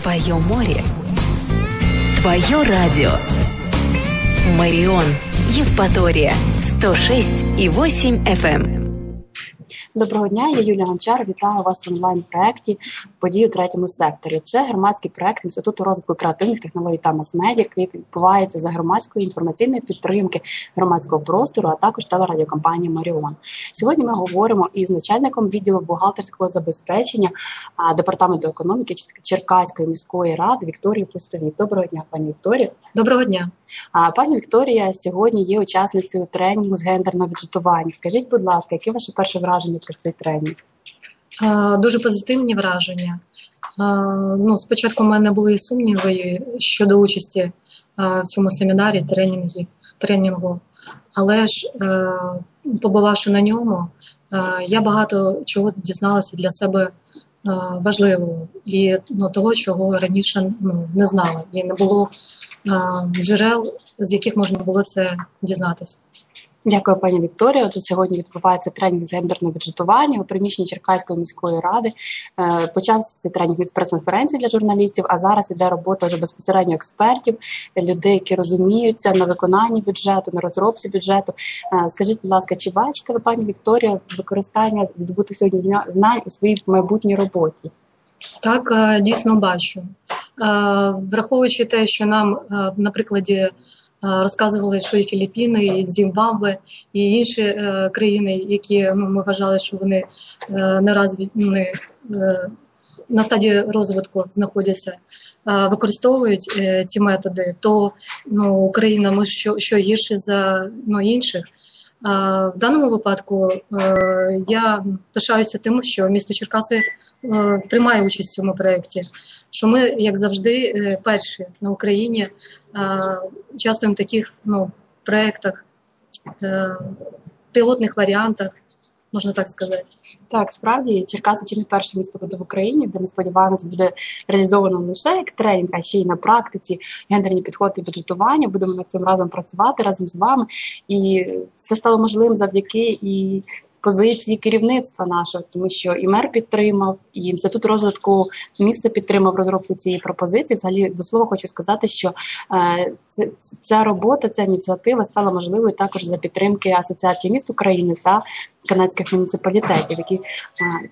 Твое море. Твое радио. Марион. Евпатория. 106 и 8 FM. Доброго дня, я Юлія Гончар. Вітаю вас в онлайн-проєкті події у третьому секторі. Це громадський проект інституту розвитку креативних технологій та мас-медіа, який відбувається за громадської інформаційної підтримки громадського простору, а також телерадіокомпанії Маріон. Сьогодні ми говоримо із начальником відділу бухгалтерського забезпечення департаменту економіки Черкаської міської ради Вікторією Пустові. Доброго дня, пані Вікторія. Доброго дня. А пані Вікторія сьогодні є учасницею тренінгу з гендерного бюджетування. Скажіть, будь ласка, яке ваше перше враження про цей тренінг? Дуже позитивні враження. Ну, Спочатку в мене були сумніви щодо участі в цьому семінарі тренінгі, тренінгу, але ж, побувавши на ньому, я багато чого дізналася для себе важливого і ну, того, чого раніше ну, не знала, і не було джерел, з яких можна було це дізнатися. Дякую, пані Вікторія. Отже, сьогодні відбувається тренінг з гендерного бюджетування у приміщенні Черкаської міської ради. Е, почався цей тренінг від прес-конференції для журналістів, а зараз іде робота вже безпосередньо експертів, людей, які розуміються на виконанні бюджету, на розробці бюджету. Е, скажіть, будь ласка, чи бачите ви, пані Вікторія, використання здобутих сьогодні знань у своїй майбутній роботі? Так, е, дійсно бачу. Враховуючи те, що нам на прикладі розказували, що і Філіппіни, і Зімбабве, і інші е, країни, які ну, ми вважали, що вони е, наразі вони, е, на стадії розвитку знаходяться, використовують ці методи, то ну, Україна ми що що гірше за ну, інших. В даному випадку я пишаюся тим, що місто Черкаси приймає участь в цьому проєкті. Що ми, як завжди, перші на Україні участвуємо в таких ну, проєктах, пілотних варіантах. Можна так сказати, так справді Черкаси чи не перше місто буде в Україні, де ми сподіваємося, буде реалізовано не лише як тренінг, а ще й на практиці гендерні підходи і бюджетування. Будемо над цим разом працювати разом з вами, і це стало можливим завдяки і позиції керівництва нашого, тому що і мер підтримав, і інститут розвитку міста підтримав розробку цієї пропозиції. Взагалі до слова хочу сказати, що е, ця робота, ця ініціатива стала можливою також за підтримки Асоціації міст України та канадських муніципалітетів, які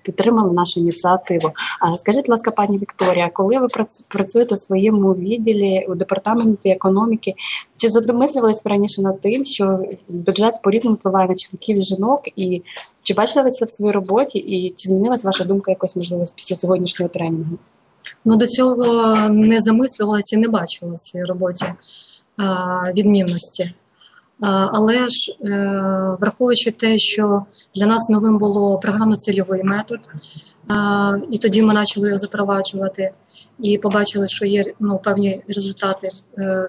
підтримали нашу ініціативу. Скажіть, будь ласка, пані Вікторія, коли ви працюєте у своєму відділі у департаменті економіки, чи задомислювались ви раніше над тим, що бюджет по різному впливає на чоловіків і жінок, і чи бачили ви це в своїй роботі, і чи змінилась ваша думка якось можливо після сьогоднішнього тренінгу? Ну до цього не замислювалася і не бачила в своїй роботі а, відмінності. Але ж е, враховуючи те, що для нас новим було програмно-цільовий метод, і тоді ми почали його запроваджувати і побачили, що є ну, певні результати е,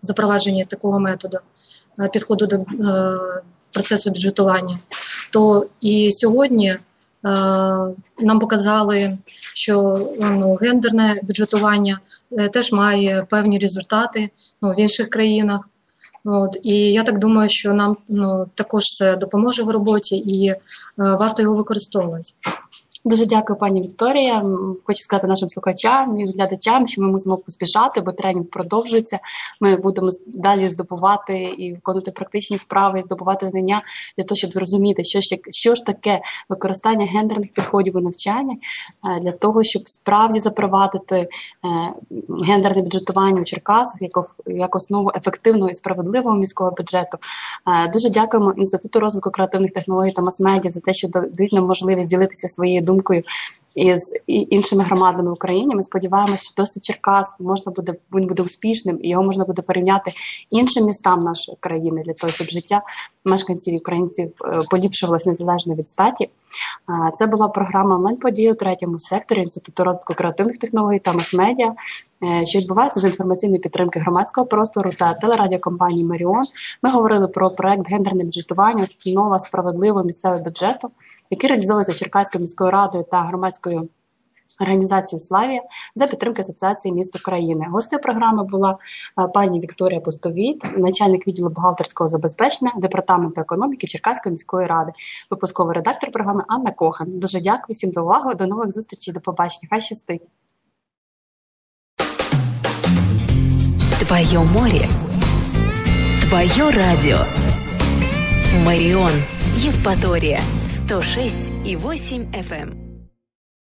запровадження такого методу, е, підходу до процесу бюджетування. То і сьогодні нам показали, що ну, гендерне бюджетування теж має певні результати ну, в інших країнах. От і я так думаю, що нам ну також це допоможе в роботі, і е, варто його використовувати. Дуже дякую, пані Вікторія. Хочу сказати нашим слухачам і глядачам, що ми мусимо поспішати, бо тренінг продовжується. Ми будемо далі здобувати і виконувати практичні вправи, і здобувати знання для того, щоб зрозуміти, що ж що ж таке використання гендерних підходів у навчанні, е, для того, щоб справді запровадити е, гендерне бюджетування у Черкасах як основу ефективного і справедливого міського бюджету. Е, дуже дякуємо інституту розвитку креативних технологій та мас-медіа за те, що дають нам можливість ділитися своєю дүнгүй. Із іншими громадами в Україні. Ми сподіваємося, що досить Черкас можна буде він буде успішним і його можна буде перейняти іншим містам нашої країни для того, щоб життя мешканців українців е, поліпшувалось незалежно від статі. Це була програма онлайн події у третьому секторі інституту розвитку креативних технологій та мас-медіа. Е, що відбувається з інформаційної підтримки громадського простору та телерадіокомпанії Маріон. Ми говорили про проект гендерне бюджетування, установа справедливого місцевого бюджету, який реалізовується Черкаською міською радою та громадською. Організації Славія за підтримки Асоціації міст України. Гостею програми була е, пані Вікторія Пустовіт, начальник відділу бухгалтерського забезпечення департаменту економіки Черкаської міської ради, випусковий редактор програми Анна Кохан. Дуже дякую всім за увагу. До нових зустрічей. До побачення. Хай щастить. Твое море. Твое радио. Марион. Евпатория. 106 и 8 FM.